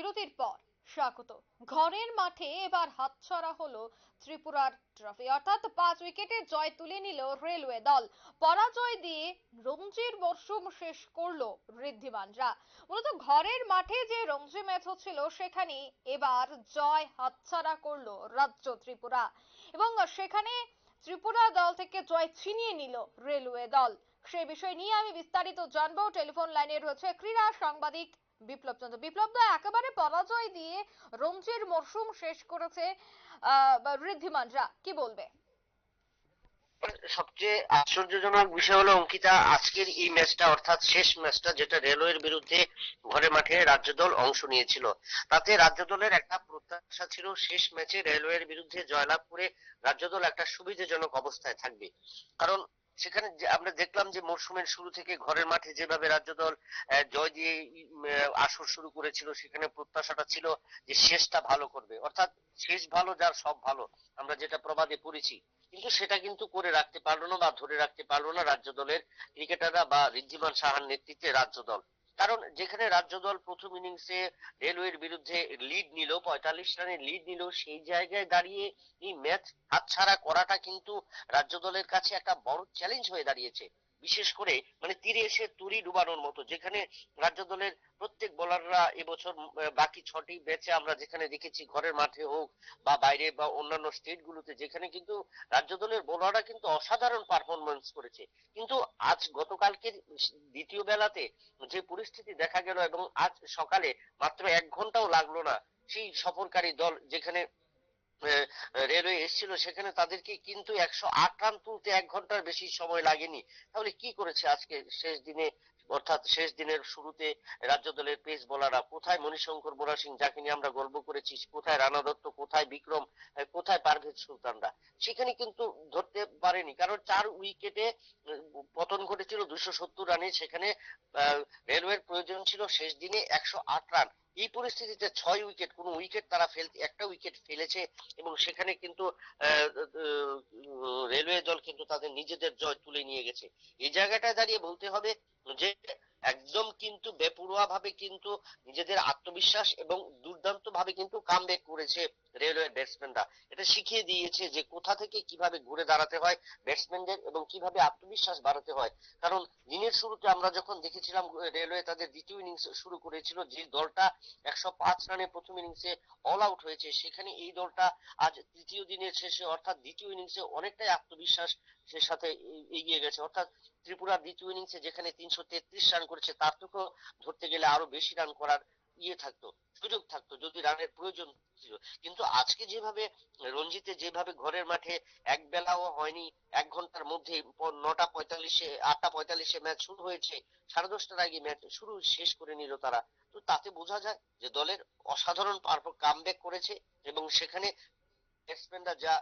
বিরতির পর। স্বাগত। ঘরের মাঠে এবার হাতছাড়া হলো ত্রিপুরার ট্রফি। অর্থাৎ পাঁচ উইকেটে জয় তুলে নিল রেলওয়ে দল। পরাজয় দিয়ে রঞ্জির মরশুম শেষ করল ঋদ্ধিমানরা। মূলত ঘরের মাঠে যে রঞ্জি ম্যাচ হচ্ছিল, সেখানে এবার জয় হাতছাড়া করল রাজ্য ত্রিপুরা। এবং সেখানে ত্রিপুরা দল থেকে জয় ছিনিয়ে নিল রেলওয়ে দল। সেই বিষয় নিয়ে আমি বিস্তারিত জানব। টেলিফোন লাইনে রয়েছে ক্রীড়া সাংবাদিক বিপ্লব চন্দ্র। বিপ্লব দা, একেবারে পরাজয় দিয়ে রঞ্জির মরশুম শেষ করেছে ঋদ্ধিমানরা কি বলবে? সবচেয়ে আশ্চর্যজনক বিষয় হলো অঙ্কিতা, আজকের এই ম্যাচটা, অর্থাৎ শেষ ম্যাচটা যেটা রেলওয়ের বিরুদ্ধে ঘরে মাঠে রাজ্য দল অংশ নিয়েছিল। তাতে রাজ্য দলের একটা প্রত্যাশা ছিল, শেষ ম্যাচে রেলওয়ের বিরুদ্ধে জয়লাভ করে রাজ্য দল একটা সুবিধাজনক অবস্থায় থাকবে। কারণ সেখানে আমরা দেখলাম যে মরশুমের শুরু থেকে ঘরের মাঠে যেভাবে রাজ্য দল জয় দিয়ে আসর শুরু করেছিল, সেখানে প্রত্যাশাটা ছিল যে শেষটা ভালো করবে। অর্থাৎ শেষ ভালো যার সব ভালো, আমরা যেটা প্রবাদে পড়েছি। কিন্তু সেটা কিন্তু করে রাখতে পারল না বা ধরে রাখতে পারল না রাজ্য দলের ক্রিকেটাররা বা ঋদ্ধিমান সাহার নেতৃত্বে রাজ্য দল কারণ যেখানে রাজ্য দল প্রথম ইনিংসে রেলওয়ের বিরুদ্ধে লিড নিল, পঁয়তাল্লিশ রানের লিড নিল, সেই জায়গায় দাঁড়িয়ে এই ম্যাচ হাতছাড়া করাটা কিন্তু রাজ্য দলের কাছে একটা বড় চ্যালেঞ্জ হয়ে দাঁড়িয়েছে। বিশেষ করে মানে তীরে এসে তুরি ডুবানোর মতো, যেখানে রাজ্য দলের প্রত্যেক বোলাররা এবছর বাকি ছটি ম্যাচে আমরা যেখানে দেখেছি, ঘরের মাঠে হোক বা বাইরে বা অন্যান্য স্টেট গুলোতে, যেখানে কিন্তু রাজ্য দলের বোলাররা কিন্তু অসাধারণ পারফরমেন্স করেছে। কিন্তু আজ গতকালকে দ্বিতীয় বেলাতে যে পরিস্থিতি দেখা গেল এবং আজ সকালে মাত্র এক ঘন্টাও লাগল না, সেই সফরকারী দল যেখানে রেলওয়ে এসেছিল, সেখানে তাদেরকে কিন্তু একশো আট রান তুলতে এক ঘণ্টার বেশি সময় লাগেনি। তাহলে কি করেছে আজকে শেষ দিনে, অর্থাৎ শেষ দিনের শুরুতে রাজ্য দলের পেস বোলাররা কোথায় মণিশঙ্কর বোরা সিং, যাকে নিয়ে আমরা গর্ব করেছি, কোথায় রানা দত্ত, কোথায় বিক্রম কোথায় পারভেজ সুলতানরা? সেখানে কিন্তু ধরতে পারেনি, কারণ চার উইকেটে পতন ঘটেছিল দুশো সত্তর রানে। সেখানে রেলওয়ের প্রয়োজন ছিল শেষ দিনে একশো আট রান। এই পরিস্থিতিতে ছয় উইকেট কোন উইকেট তারা ফেলতে, একটা উইকেট ফেলেছে এবং সেখানে কিন্তু রেলওয়ে দল কিন্তু তাদের নিজেদের জয় তুলে নিয়ে গেছে। এই জায়গাটায় দাঁড়িয়ে বলতে হবে যে একদম কিন্তু বেপরোয়া ভাবে কিন্তু নিজেদের আত্মবিশ্বাস এবং দুর্দান্ত ভাবে কিন্তু কাম ব্যাক করেছে রেলওয়ে ব্যাটসম্যানরা এটা শিখিয়ে দিয়েছে যে কোথা থেকে কীভাবে ঘুরে দাঁড়াতে হয় ব্যাটসম্যানদের এবং কীভাবে আত্মবিশ্বাস বাড়াতে হয়। কারণ দিনের শুরুতে আমরা যখন দেখেছিলাম রেলওয়ে তাদের দ্বিতীয় ইনিংস শুরু করেছিল, যে দলটা একশো পাঁচ রানে প্রথম ইনিংসে অল আউট হয়েছে, সেখানে এই দলটা আজ তৃতীয় দিনের শেষে, অর্থাৎ দ্বিতীয় ইনিংসে অনেকটাই আত্মবিশ্বাস সে সাথে এগিয়ে গেছে। অর্থাৎ ত্রিপুরার দ্বিতীয় ইনিংসে যেখানে তিনশো তেত্রিশ রান করেছে, তার থেকেও ধরতে গেলে আরও বেশি রান করার ইয়ে থাকতো, সুযোগ থাকতো, যদি রানের প্রয়োজন ছিল। কিন্তু আজকে যেভাবে রঞ্জিতে যেভাবে ঘরের মাঠে এক বেলাও হয়নি, এক ঘণ্টার মধ্যে নটা পঁয়তাল্লিশে, আটটা পঁয়তাল্লিশে ম্যাচ শুরু হয়েছে, সাড়ে দশটার আগে ম্যাচ শুরু শেষ করে নিল তারা। তো তাতে বোঝা যায় যে দলের অসাধারণ পারফর কাম করেছে এবং সেখানে ব্যাটসম্যানরা যা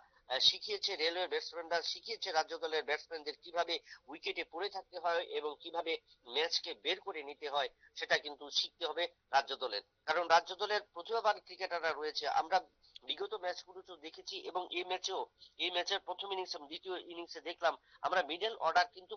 শিখিয়েছে রেলওয়ে ব্যাটসম্যানরা শিখিয়েছে রাজ্য দলের ব্যাটসম্যানদের কীভাবে উইকেটে পড়ে থাকতে হয় এবং কীভাবে ম্যাচকে বের করে নিতে হয়, সেটা কিন্তু শিখতে হবে রাজ্য দলের। কারণ রাজ্য দলের প্রতিভাবান ক্রিকেটাররা রয়েছে। আমরা বিগত ম্যাচগুলো তো দেখেছি এবং এই ম্যাচেও এই ম্যাচের প্রথম ইনিংস দ্বিতীয় ইনিংসে দেখলাম, আমরা মিডল অর্ডার কিন্তু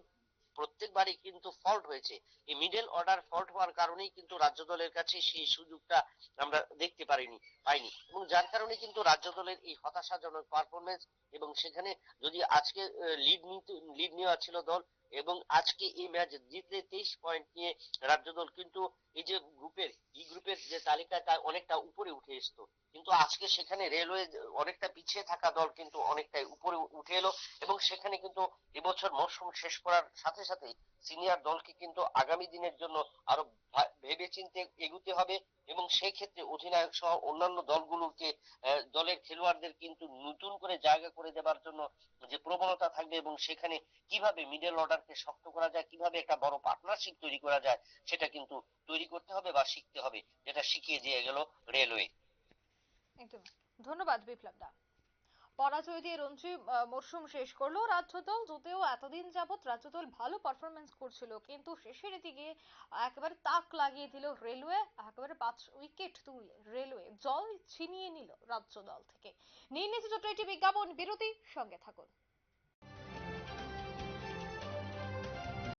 প্রত্যেকবারই কিন্তু ফল্ট হয়েছে। এই মিডল অর্ডার ফল্ট হওয়ার কারণেই কিন্তু রাজ্য দলের কাছে সেই সুযোগটা আমরা দেখতে পারিনি, পাইনি। এবং যার কারণে কিন্তু রাজ্য দলের এই হতাশাজনক পারফরমেন্স এবং সেখানে যদি আজকে লিড নিতে লিড নেওয়া ছিল দল এবং আজকে এই ম্যাচ জিতলে তেইশ পয়েন্ট নিয়ে রাজ্য দল কিন্তু এই যে গ্রুপের এই গ্রুপের যে তালিকা তা অনেকটা উপরে উঠে আসতো কিন্তু আজকে সেখানে রেলওয়ে অনেকটা পিছিয়ে থাকা দল কিন্তু অনেকটাই উপরে উঠে এলো এবং সেখানে কিন্তু এবছর মরশুম শেষ করার সাথে সাথে সিনিয়র দলকে কিন্তু আগামী দিনের জন্য আরও ভেবে ভেবেচিন্তে এগুতে হবে। এবং সেই ক্ষেত্রে অধিনায়ক সহ অন্যান্য দলগুলোকে দলের খেলোয়াড়দের কিন্তু নতুন করে জায়গা করে দেবার জন্য যে প্রবণতা থাকবে এবং সেখানে কীভাবে মিডল অর্ডারকে শক্ত করা যায়, কীভাবে একটা বড় পার্টনারশিপ তৈরি করা যায়, সেটা কিন্তু তৈরি করতে হবে বা শিখতে হবে, যেটা শিখিয়ে দিয়ে গেল রেলওয়ে। একদম। ধন্যবাদ বিপ্লব দা পরাজয় দিয়ে রঞ্জি মরশুম শেষ করল। রাজ্য দল যদিও এতদিন যাবত রাজ্য দল ভালো পারফরমেন্স করছিল, কিন্তু শেষের দিকে একেবারে তাক লাগিয়ে দিল রেলওয়ে, একেবারে পাঁচ উইকেট তুলে রেলওয়ে। জল ছিনিয়ে নিল রাজ্য দল থেকে। নিয়ে নিয়েছে ছোট্ট একটি বিজ্ঞাপন। বিরতি, সঙ্গে থাকুন।